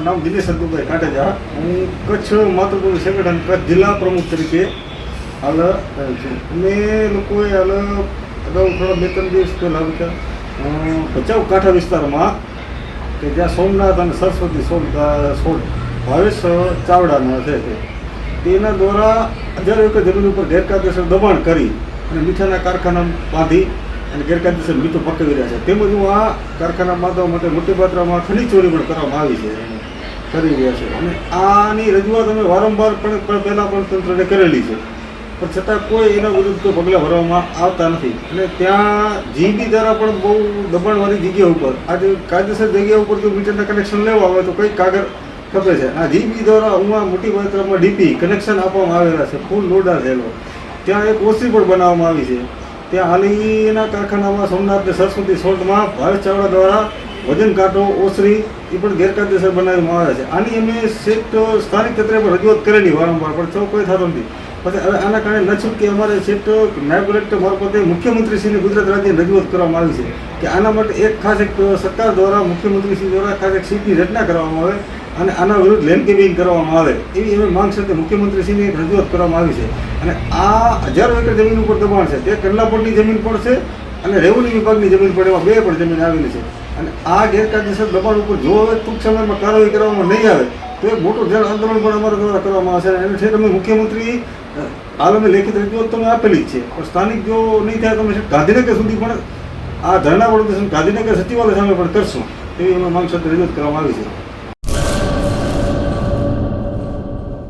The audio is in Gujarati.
મારું નામ દિનેશ સંતુભાઈ કાટેજા હું કચ્છ માતૃભૂમિ સંગઠન કચ્છ જિલ્લા પ્રમુખ તરીકે હાલ છું. અમે લોકોએ હાલ અગાઉ થોડા બે ત્રણ દિવસ પહેલાં હતા ભચાઉ કાંઠા વિસ્તારમાં કે જ્યાં સોમનાથ અને સરસ્વતી સોમ સોળ, ભાવેશ ચાવડાના છે તેના દ્વારા હજારો એકર જમીન ઉપર ગેરકાયદેસર દબાણ કરી અને મીઠાના કારખાના બાંધી અને ગેરકાયદેસર મીઠું પકવી રહ્યા છે. તેમજ હું આ કારખાના બાંધવા માટે મોટી માત્રામાં ખનીજ ચોરી પણ કરવામાં આવી છે. કરી રહ્યા છે. અને આની રજૂઆત અમે વારંવાર પણ પહેલાં પણ તંત્રને કરેલી છે. પણ છતાં કોઈ એના વિરુદ્ધ કોઈ પગલાં ભરવામાં આવતા નથી. અને ત્યાં જીબી દ્વારા પણ બહુ દબાણવાળી જગ્યા ઉપર, આજે કાયદેસર જગ્યા ઉપર જો મીટરના કનેક્શન લેવા આવે તો કંઈક કાગળ ખપે છે. આ જીબી દ્વારા હું મોટી માત્રામાં ડીપી કનેક્શન આપવામાં આવેલા છે. ફૂલ લોડા થયેલો. ત્યાં એક ઓસી પણ બનાવવામાં આવી છે. ત્યાં હાલીના કારખાનામાં સોમનાથ સરસ્વતી સોલ્ટમાં ભારત ચાવડા દ્વારા વજન કાંટો, ઓસરી એ પણ ગેરકાયદેસર બનાવવામાં આવે છે. આની અમે સેટ સ્થાનિક તંત્રે પણ રજૂઆત કરેલી વારંવાર, પણ સૌ કોઈ થતો નથી. પછી હવે આના કારણે ન કે અમારે સેટ નાયબ કલેક્ટર મારફતે મુખ્યમંત્રીશ્રીને ગુજરાત રાજ્યની રજૂઆત કરવામાં આવી છે કે આના માટે એક ખાસ એક સરકાર દ્વારા મુખ્યમંત્રીશ્રી દ્વારા ખાસ એક સીટની રચના કરવામાં આવે અને આના વિરુદ્ધ લેન્ડકેપિંગ કરવામાં આવે. એવી એવી માંગ સાથે મુખ્યમંત્રીશ્રીની રજૂઆત કરવામાં આવી છે. અને આ હજારો એકર જમીન ઉપર દબાણ છે. તે કંડલાપોટની જમીન પણ છે અને રેવન્યુ વિભાગની જમીન પણ એમાં બે પણ જમીન આવેલી છે. અને આ ગેરકાયદેસર દબાણ ઉપર જો હવે ટૂંક સમયમાં કાર્યવાહી કરવામાં નહીં આવે, તો એક મોટું જળ આંદોલન પણ અમારા દ્વારા કરવામાં આવશે. એને છે તમે મુખ્યમંત્રી આલમે અમે લેખિત રજૂઆત તો અમે આપેલી જ છે. પણ સ્થાનિક જો નહીં થાય તો અમે ગાંધીનગર સુધી પણ આ ધરણા વડોદરા ગાંધીનગર સચિવાલય સામે પણ કરશું. એવી અમે માંગ સાથે રજૂઆત કરવામાં આવી છે.